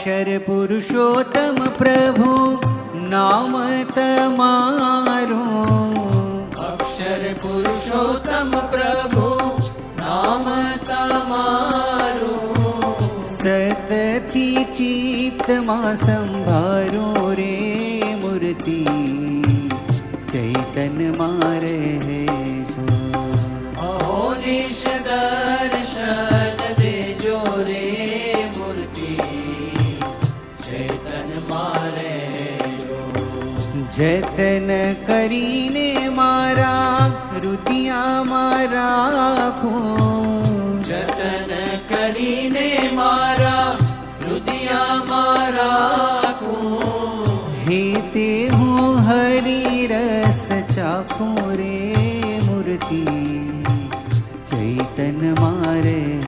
अक्षर पुरुषोत्तम प्रभु नाम तमारो। अक्षर पुरुषोत्तम प्रभु नाम तमारो। सतति चित्तमा संभारो रे मूर्ति चैतन मारे है जतन करीने मारा रुतिया मारा खो जतन करीने मारा रुतिया मारा खो हे ते हूँ हरी रस चाखो रे मूर्ति चैतन मा